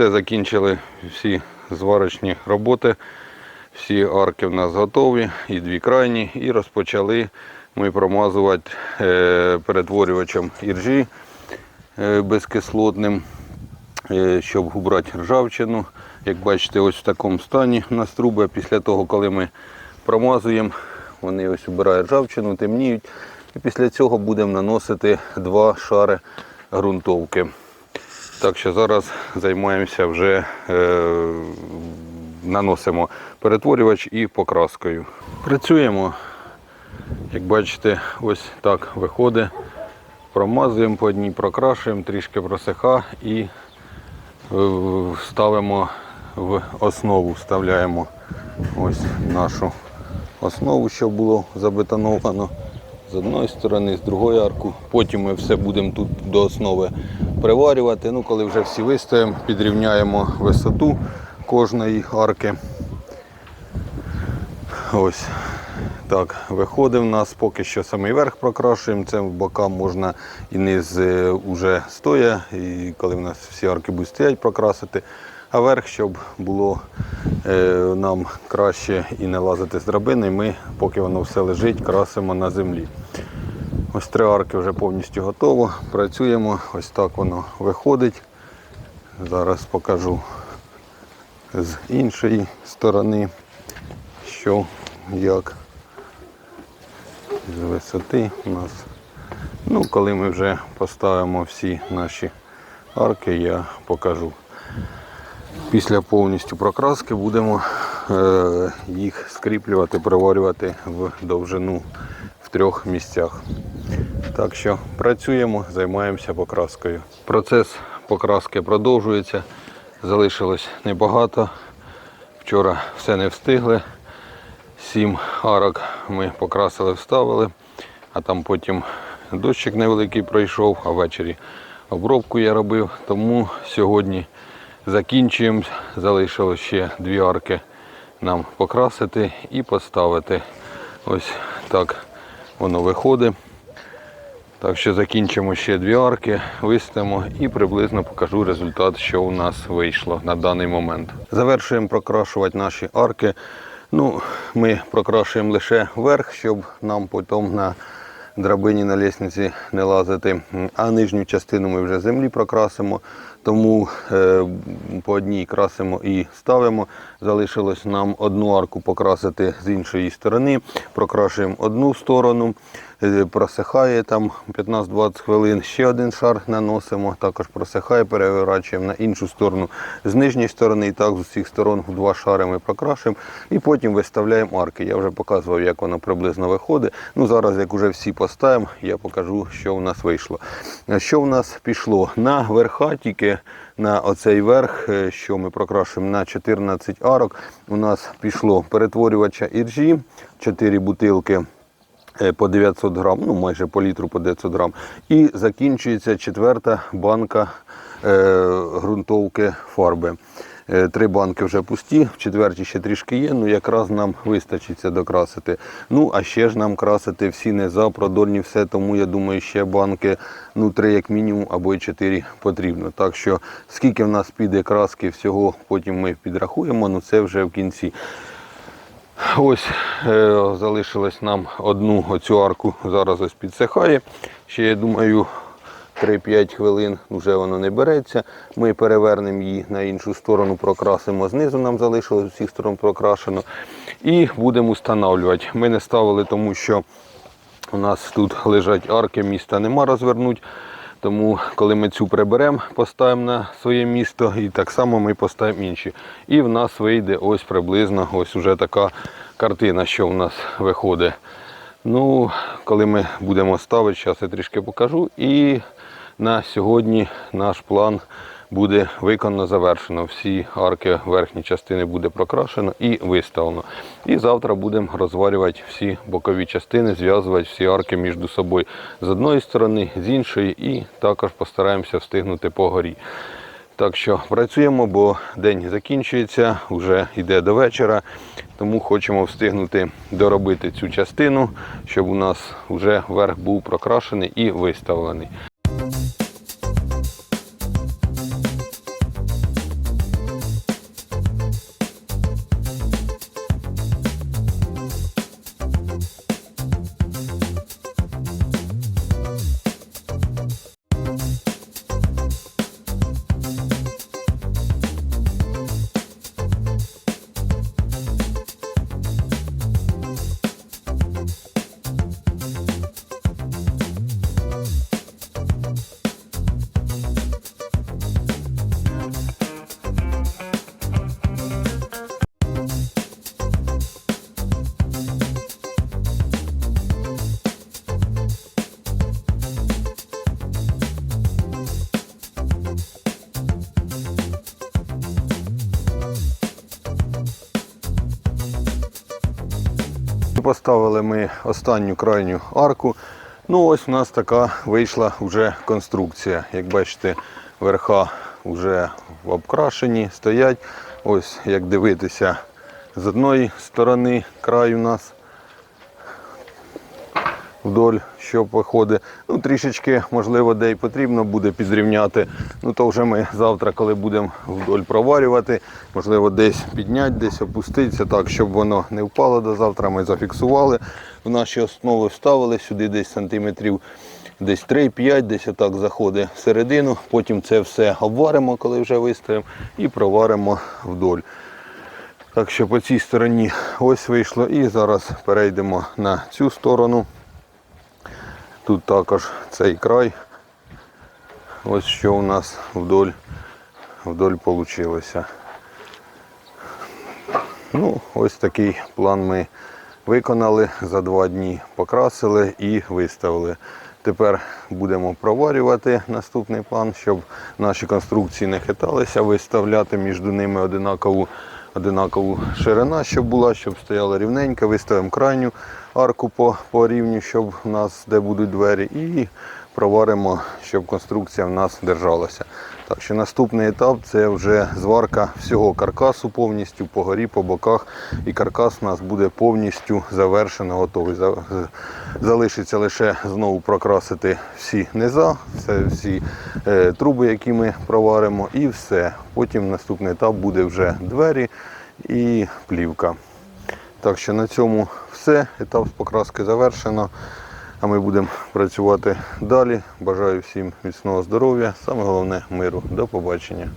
все, закінчили всі зварочні роботи. Всі арки в нас готові, і дві крайні, і розпочали ми промазувати е, перетворювачем іржі е, безкислотним, е, щоб убрати ржавчину. Як бачите, ось в такому стані у нас труби. Після того, коли ми промазуємо, вони ось убирають ржавчину, темніють. І після цього будемо наносити два шари ґрунтовки. Так що зараз займаємося вже е, наносимо перетворювач і покраскою. Працюємо. Як бачите, ось так виходить. Промазуємо по одній, прокрашуємо, трішки просиха і е, ставимо в основу, вставляємо ось нашу основу, щоб було забетоновано з одної сторони, з другої арку. Потім ми все будемо тут до основи приварювати. Ну, коли вже всі вистоїмо, підрівняємо висоту кожної арки. Ось так виходить в нас. Поки що самий верх прокрашуємо. Це бокам можна і низ е, уже стоя, і коли в нас всі арки будуть стоять, прокрасити. А верх, щоб було е, нам краще і не лазити з драбини, ми, поки воно все лежить, красимо на землі. Ось три арки вже повністю готово. Працюємо, ось так воно виходить. Зараз покажу з іншої сторони, що як з висоти у нас. Ну, коли ми вже поставимо всі наші арки, я покажу. Після повністю прокраски будемо е, їх скріплювати, приварювати в довжину трьох місцях. Так що працюємо, займаємося покраскою. Процес покраски продовжується. Залишилось небагато. Вчора все не встигли. Сім арок ми покрасили, вставили, а там потім дощик невеликий пройшов, а ввечері обробку я робив. Тому сьогодні закінчуємо. Залишилось ще дві арки нам покрасити і поставити. Ось так воно виходить. Так що закінчимо ще дві арки, виставимо і приблизно покажу результат, що у нас вийшло на даний момент. Завершуємо прокрашувати наші арки. Ну, Ми прокрашуємо лише верх, щоб нам потім на драбині на лісниці не лазити. А нижню частину ми вже землі прокрасимо, тому е, по одній красимо і ставимо. Залишилось нам одну арку покрасити з іншої сторони. Прокрашуємо одну сторону, просихає там 15-20 хвилин. Ще один шар наносимо, також просихає, переворачуємо на іншу сторону з нижньої сторони. І так з усіх сторон в два шари ми прокрашуємо. І потім виставляємо арки. Я вже показував, як воно приблизно виходить. Ну Зараз, як вже всі поставимо, я покажу, що в нас вийшло. Що в нас пішло? На верха тільки на оцей верх, е, що ми прокрашуємо на 14 арок, у нас пішло перетворювача іржі, 4 бутилки е, по 900 грам, ну майже по літру по 900 грам. І закінчується четверта банка е, ґрунтовки фарби. Е, Три банки вже пусті, в четвертій ще трішки є, ну якраз нам вистачиться докрасити. Ну, а ще ж нам красити всі низа, продольні, все, тому я думаю, ще банки, ну, три як мінімум, або й чотири потрібно. Так що, скільки в нас піде краски всього, потім ми підрахуємо, ну це вже в кінці. Ось е, залишилось нам одну оцю арку, зараз ось підсихає. Ще я думаю, 3-5 хвилин вже воно не береться. Ми перевернемо її на іншу сторону, прокрасимо знизу, нам залишилось з усіх сторон прокрашено. І будемо встановлювати. Ми не ставили, тому що у нас тут лежать арки, міста нема розвернути. Тому коли ми цю приберемо, поставимо на своє місто, і так само ми поставимо інші. І в нас вийде ось приблизно ось уже така картина, що в нас виходить. Ну, коли ми будемо ставити, зараз я трішки покажу. І на сьогодні наш план буде виконано завершено. Всі арки верхні частини буде прокрашено і виставлено. І завтра будемо розварювати всі бокові частини, зв'язувати всі арки між собою з одної сторони, з іншої, і також постараємося встигнути по горі. Так що працюємо, бо день закінчується, вже йде до вечора, тому хочемо встигнути доробити цю частину, щоб у нас вже верх був прокрашений і виставлений. Поставили ми останню крайню арку. Ну ось у нас така вийшла вже конструкція. Як бачите, верха вже обкрашені, стоять. Ось як дивитися з одної сторони край у нас вдоль, що виходить. Ну, трішечки, можливо, де й потрібно буде підрівняти. Ну, то вже ми завтра, коли будемо вдоль проварювати, можливо, десь підняти, десь опуститися, так, щоб воно не впало до завтра. Ми зафіксували. В наші основи вставили сюди десь сантиметрів. Десь 3-5, десь отак заходить всередину, потім це все обваримо, коли вже виставимо, і проваримо вдоль. Так що по цій стороні ось вийшло. І зараз перейдемо на цю сторону. Тут також цей край. Ось що у нас вдоль, вдоль вийшло. Ну, ось такий план ми виконали. За два дні покрасили і виставили. Тепер будемо проварювати наступний план, щоб наші конструкції не хиталися, виставляти між ними одинакову, одинакову ширина, щоб була, щоб стояла рівненько. Виставимо крайню арку по, по рівню, щоб у нас де будуть двері, і проваримо, щоб конструкція в нас держалася. Так що наступний етап це вже зварка всього каркасу повністю по горі, по боках. І каркас у нас буде повністю завершено, готовий. Залишиться лише знову прокрасити всі низа, все, всі е, труби, які ми проваримо, і все. Потім наступний етап буде вже двері і плівка. Так що на цьому все. Етап з покраски завершено. А ми будемо працювати далі. Бажаю всім міцного здоров'я. Саме головне миру. До побачення.